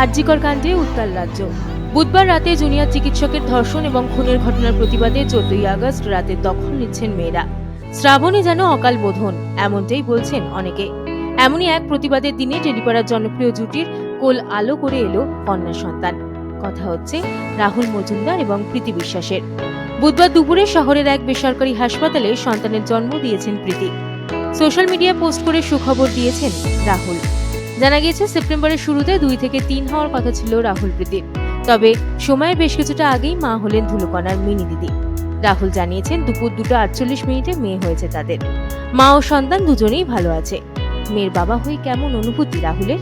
আরজিকর কাণ্ডে উত্তাল রাজ্য। বুধবার রাতে জুনিয়র চিকিৎসকের ধর্ষণ এবং খুনের ঘটনার প্রতিবাদে চোদ্দই আগস্ট রাতে দখল নিচ্ছেন মেয়েরা। শ্রাবণে যেন অকাল বোধন, এমনটাই বলছেন অনেকে। এমনই এক প্রতিবাদের দিনে টেলিপাড়ার জনপ্রিয় জুটির কোল আলো করে এলো কন্যা সন্তান। কথা হচ্ছে রাহুল মজুমদার এবং প্রীতি বিশ্বাসের। বুধবার দুপুরে শহরের এক বেসরকারি হাসপাতালে সন্তানের জন্ম দিয়েছেন প্রীতি। সোশ্যাল মিডিয়া পোস্ট করে সুখবর দিয়েছেন রাহুল। জানা গিয়েছে, সেপ্টেম্বরের শুরুতে দুই থেকে তিন হওয়ার কথা ছিল রাহুল প্রীতির তবে সময়ের বেশ কিছুটা আগেই মা হলেন ধুলোকণার মিনি দিদি। রাহুল জানিয়েছেন, দুপুর দুটো আটচল্লিশ মিনিটে মেয়ে হয়েছে তাদের। মা ও সন্তান দুজনেই ভালো আছে। মেয়ের বাবা হয়ে কেমন অনুভূতি রাহুলের?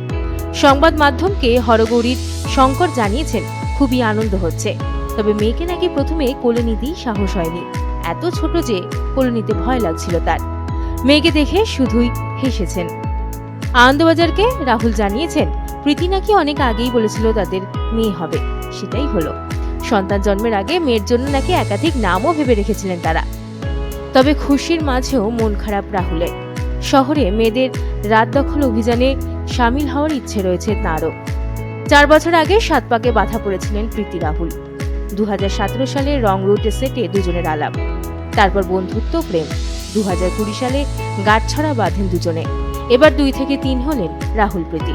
সংবাদ মাধ্যমকে হরগৌরীর শঙ্কর জানিয়েছেন, খুবই আনন্দ হচ্ছে। তবে মেয়েকে নাকি প্রথমে কোলে নিতেই সাহস হয়নি। এত ছোট যে কোলে নিতে ভয় লাগছিল তার। মেয়েকে দেখে শুধুই হেসেছেন। আনন্দবাজারকে রাহুল জানিয়েছেন, প্রীতি নাকি অনেক আগেই বলেছিল তাদের মেয়ে হবে। সেটাই হলো। সন্তান জন্মের আগে মেয়ের জন্য নাকি একাধিক নামও ভেবে রেখেছিলেন তারা। তবে খুশির মাঝেও মন খারাপ রাহুলের শহরে মেয়েদের রাত দখল অভিযানে সামিল হওয়ার ইচ্ছে রয়েছে তাঁরও। চার বছর আগে সাত পাকে বাধা পড়েছিলেন প্রীতি রাহুল। দু হাজার সতেরো সালে রং রুটে সেটে দুজনের আলাপ। তারপর বন্ধুত্ব, প্রেম। দু হাজার কুড়ি সালে গাঁটছড়া বাঁধেন দুজনে। এবার দুই থেকে তিন হলেন রাহুল প্রীতি